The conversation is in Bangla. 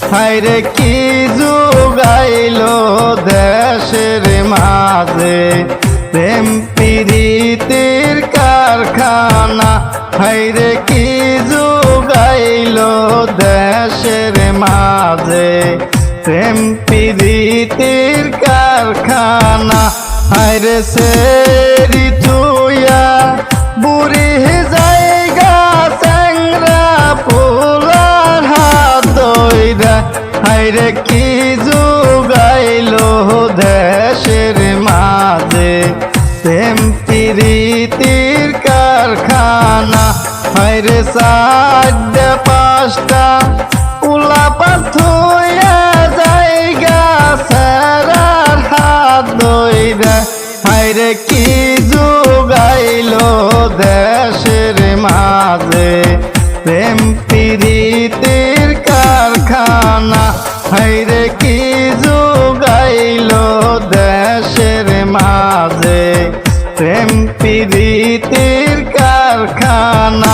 হাইরে কি যুগাইল দেশের মাঝে? প্রেম প্রীতির কারখানা। হাইরে কি যুগাইল দেশের মাঝে? প্রেম প্রীতির কারখানা। হাইরে সে ঋতুয়া হাইরে কি যুগাইল দেশের মাঝে? প্রেম প্রীতির কারখানা। হাইরে চারটে পাঁচটা উলা পাথুয়া জায়গা সারার হাত দইরা হাইরে কি যুগাইল দেশের মাঝে? প্রেম প্রীতির কারখানা। হাইরে কি যুগাইল দেশের মাঝে? প্রেম পিরিতির কারখানা